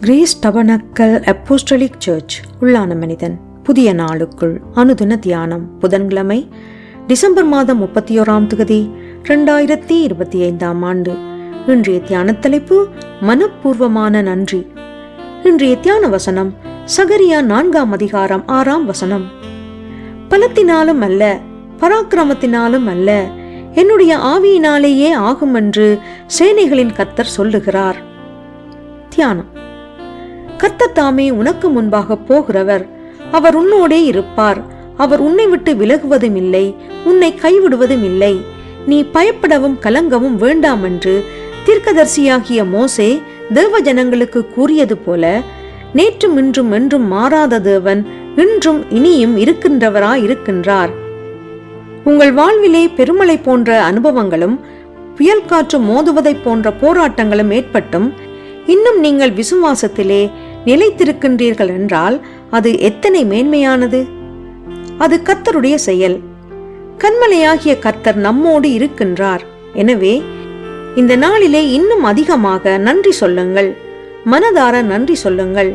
Grace tabernacle apostolic search உள்ளான மனிதன் புதிய நாளுக்குள் அனுதின தியானம் புதன்கிழமை டிசம்பர் மாதம் முப்பத்தி ஓராம் தொகுதி ரெண்டாயிரத்தி இருபத்தி ஐந்தாம் ஆண்டு. இன்றைய தியான தலைப்பு மனப்பூர்வமான நன்றி. இன்றைய தியான வசனம் சகரியா நான்காம் அதிகாரம் ஆறாம் வசனம். பலத்தினாலும் அல்ல பராக்கிரமத்தினாலும் அல்ல என்னுடைய ஆவியினாலேயே ஆகும் என்று சேனைகளின் கத்தர் சொல்லுகிறார். தியானம். கர்த்தர் தாமே உனக்கு முன்பாக போகிறவர். அவர் உன்னோடே இருப்பார். அவர் உன்னை விட்டு விலகுவதும் இல்லை. உன்னை கைவிடுவதும் இல்லை. நீ பயப்படவும் கலங்கவும் வேண்டாம் என்று தீர்க்கதரிசியாகிய மோசே தேவ ஜனங்களுக்கு கூறியது போல நேற்றும் இன்றும் என்றும் மாறாத தேவன் இன்றும் இனியும் இருக்கின்றவரா இருக்கின்றார் உங்கள் வாழ்விலே பெருமலை போன்ற அனுபவங்களும் புயல் காற்று மோதுவதைப் போன்ற போராட்டங்களும் ஏற்பட்டும் இன்னும் நீங்கள் விசுவாசத்திலே நிலைத்திருக்கின்றீர்கள் என்றால் அது எத்தனை மேன்மையானது? அது கர்த்தருடைய செயல். கண்மலையாகிய கர்த்தர் நம்மோடு இருக்கின்றார். எனவே இந்த நாளிலே இன்னும் அதிகமாக நன்றி சொல்லுங்கள். மனதார நன்றி சொல்லுங்கள்.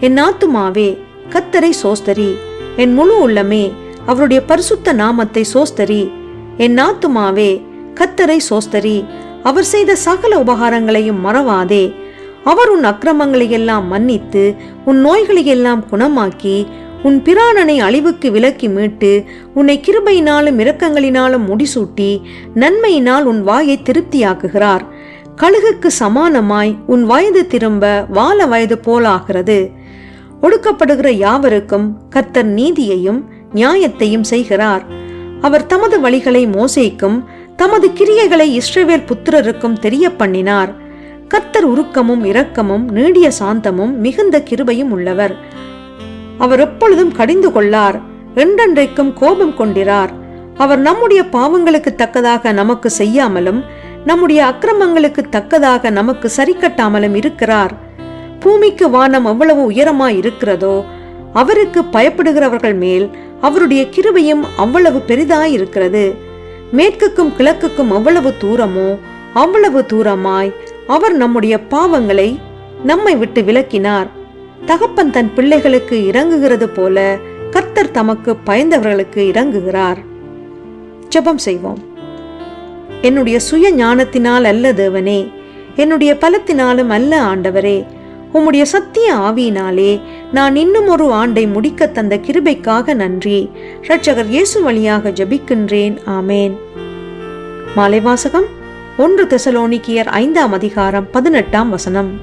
என் ஆத்துமாவே கத்தரை சோஸ்தரி. என் முழு உள்ளமே அவருடைய பரிசுத்த நாமத்தை சோஸ்தரி. என் ஆத்துமாவே கத்தரை சோஸ்தரி. அவர் செய்த சகல உபகாரங்களையும் மறவாதே. அவர் உன் அக்கிரமங்களை எல்லாம் மன்னித்து உன் நோய்களை எல்லாம் குணமாக்கி உன் பிராணனை அழிவுக்கு விலக்கி மீட்டு உன்னை கிருபையினாலும் இரக்கங்களினாலும் முடிசூட்டி நன்மையினால் உன் வாயை திருப்தியாக்குகிறார். கழுகுக்கு சமானமாய் உன் வயது திரும்ப வால வயது போலாகிறது. ஒடுக்கப்படுகிற யாவருக்கும் கர்த்தர் நீதியையும் நியாயத்தையும் செய்கிறார். அவர் தமது வழிகளை மோசைக்கும் தமது கிரியைகளை இஸ்ரவேல் புத்திரருக்கும் தெரிய பண்ணினார் கர்த்தர் உருக்கமும் இரக்கமும் நீடிய சாந்தமும் மிகுந்த கிருபையும் உள்ளவர். அவர் எப்பொழுதும் கடிந்து கொள்ளார் என்றென்றைக்கும் கோபம் கொண்டிரார். அவர் நம்முடைய பாவங்களுக்கு தக்கதாக நமக்கு செய்யாமலும் நம்முடைய அக்கிரமங்களுக்கு தக்கதாக நமக்கு சரி கட்டாமலும் இருக்கிறார். பூமிக்கு வானம் எவ்வளவு உயரமாய் இருக்கிறதோ அவருக்கு பயப்படுகிறவர்கள் மேல் அவருடைய கிருபையும் அவ்வளவு பெரிதாய் இருக்கிறது. மேற்குக்கும் கிழக்குக்கும் எவ்வளவு தூரமோ அவ்வளவு தூரமாய் அவர் நம்முடைய பாவங்களை நம்மை விட்டு விலக்கினார். தகப்பன் தன் பிள்ளைகளுக்கு இறங்குகிறது போல கர்த்தர் தமக்கு பயந்தவர்களுக்கு இறங்குகிறார். ஜெபம் செய்வோம். என்னுடைய சுய ஞானத்தினால் அல்ல தேவனே என்னுடைய பலத்தினாலும் அல்ல ஆண்டவரே உம்முடைய சத்திய ஆவியினாலே நான் இன்னும் ஒரு ஆண்டை முடிக்க தந்த கிருபைக்காக நன்றி. இரட்சகர் இயேசு வழியாக ஜபிக்கின்றேன். ஆமேன். மாலை வாசகம். ஒன்று தெசலோனிக்கியர் ஐந்தாம் அதிகாரம் பதினெட்டாம் வசனம்.